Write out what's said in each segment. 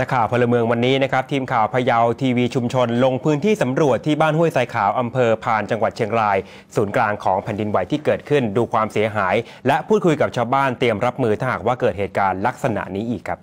นักข่าวพลเมืองวันนี้นะครับทีมข่าวพะเยาทีวีชุมชน ลงพื้นที่สำรวจที่บ้านห้วยทรายขาวอำเภอพานจังหวัดเชียงราย ศูนย์กลางของแผ่นดินไหวที่เกิดขึ้นดูความเสียหาย และพูดคุยกับชาวบ้านเตรียมรับมือถ้าหากว่าเกิดเหตุการณ์ลักษณะนี้อีกครับ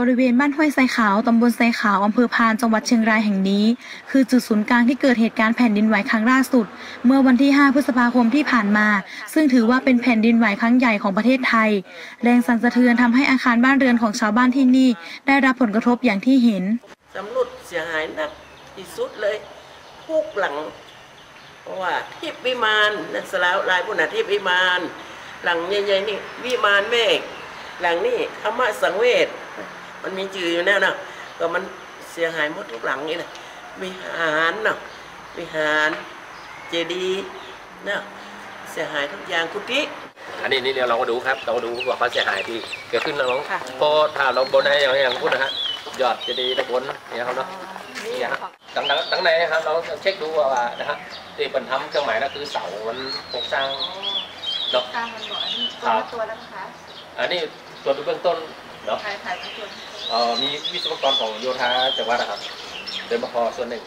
บริเวณบ้านห้วยไซขาวตำบลไซขาวอำเภอพานจังหวัดเชียงรายแห่งนี้ คือจุดศูนย์กลางที่เกิดเหตุการณ์แผ่นดินไหวครั้งล่าสุด เมื่อวันที่ 5 พฤษภาคมที่ผ่านมา ซึ่งถือว่าเป็นแผ่นดินไหวครั้งใหญ่ของประเทศไทย แรงสั่นสะเทือนทำให้อาคารบ้านเรือนของชาวบ้านที่นี่ ได้รับผลกระทบอย่างที่เห็นสำรุดเสียหายนักที่สุดเลยทุกหลังเพราะว่าทิพวิมานนักสลาวลายบุญนาทิพย์วิมาน หลังใหญ่ๆนี่วิมานเมฆหลังนี่ธรรมะสังเวช มันมีจืออยู่แน่เนาะก็มันเสียหายหมดทุกหลังนี่แหละวิหารเนาะวิหารเจดีย์เนาะเสียหายทุกอย่างกุฏิอันนี้นี่เดี๋ยวเราก็ดูครับ เราก็ดูว่าความเสียหายที่เกิดขึ้นนะน้องค่ะเพอถ้าเราบนให้อย่างอย่างพูดนะฮะยอดจะดีตะบนเนี่ยครับเนาะนี่ฮะตั้งตั้งตั้งในนะครับเราเช็คดูว่าว่านะฮะที่บรรทำเครื่องหมายนั่นคือเสามันโครงสร้างเนาะกลางมันบอกอันนี้ครัตัวบละตัวแล้วนะคะอันนี้ตัวดูเบื้องต้น เนาะถ่ายถ่ายตัวเอ่อมีวิศวกรของโยธาจังหวัดนะครับเดินมาพอส่วนหนึ่ง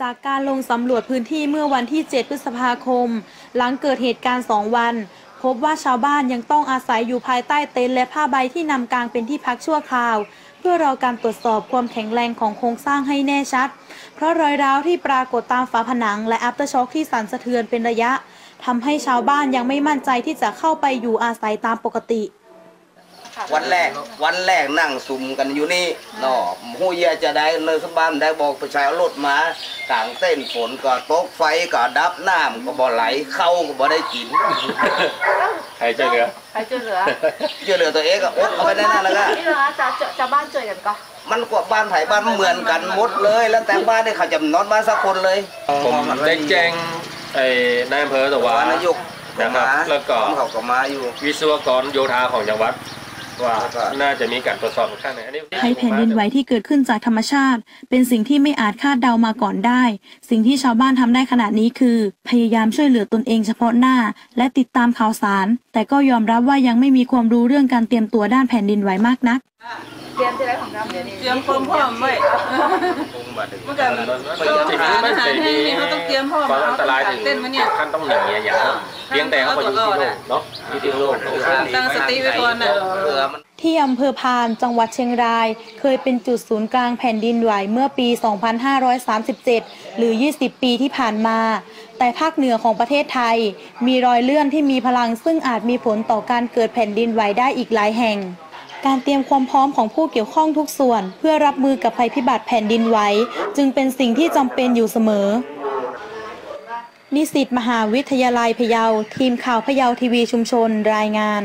จากการลงสำรวจพื้นที่เมื่อวันที่ 7 พฤษภาคม หลังเกิดเหตุการณ์ 2 วัน พบว่าชาวบ้านยังต้องอาศัยอยู่ภายใต้เต็นท์และผ้าใบที่นำกางเป็นที่พักชั่วคราว เพื่อรอการตรวจสอบความแข็งแรงของโครงสร้างให้แน่ชัด เพราะรอยร้าวที่ปรากฏตามฝาผนัง และอัปเตอร์ช็อคที่สั่นสะเทือนเป็นระยะทำให้ชาวบ้านยังไม่มั่นใจที่จะเข้าไปอยู่อาศัยตามปกติ วันแรกวันแรกนั่งซุ่มกันอยู่นี่เนาะหูเยยจะได้เลยสบ้านได้บอกประชาชนรถมากลางเต้นฝนก็ตกไฟก็ดับน้ำก็บ่ไหลเข้าก็บ่ได้กินใครช่วยเหลือใครช่วยเหลือช่วยเหลือตัวเองก็อดเข้าไปในนั้นแล้วก็นี่เหรอจะจะจะบ้านช่วยกันก็มันกว่าบ้านไผบ้านเหมือนกันหมดเลย แล้วแต่บ้านนี่เขาจะนอนบ้านสักคนเลยผมได้แจ้งไอ้นายอำเภอแต่ว่าว่านายกก็นะครับมาแล้วก็เขาก็มาอยู่ วิศวกรโยธาของจังหวัด ว่าน่าจะมีการตรวจสอบข้างในอันนี้ให้แผ่นดินไหวที่เกิดขึ้นจากธรรมชาติ เป็นสิ่งที่ไม่อาจคาดเดามาก่อนได้ สิ่งที่ชาวบ้านทำได้ขณะนี้คือ พยายามช่วยเหลือตนเองเฉพาะหน้า และติดตามข่าวสาร แต่ก็ยอมรับว่ายังไม่มีความรู้เรื่องการเตรียมตัวด้านแผ่นดินไหวมากนัก เตรียมจะได้ของเราเดี๋ยวนี้เตรียมพร้อมพร้อมไว้มันก็มันก็หาอาหารให้เขาต้องเตรียมพร้อมความอันตรายถึงเต้นมาเนี่ยขั้นต้องหนีอะอย่างเพียงแต่เขาก็อยู่ที่โลกเนาะอยู่ที่โลกตั้งสติไว้ก่อนนะเรือมันที่อำเภอพานจังหวัดเชียงราย เคยเป็นจุดศูนย์กลางแผ่นดินไหวเมื่อปี 2537 หรือ 20 ปีที่ผ่านมา แต่ภาคเหนือของประเทศไทย มีรอยเลื่อนที่มีพลังซึ่งอาจมีผลต่อการเกิดแผ่นดินไหวได้อีกหลายแห่ง การเตรียมความพร้อมของผู้เกี่ยวข้องทุกส่วน เพื่อรับมือกับภัยพิบัติแผ่นดินไหวจึงเป็นสิ่งที่จำเป็นอยู่เสมอ นิสิตมหาวิทยาลัยพะเยา ทีมข่าวพะเยาทีวีชุมชนรายงาน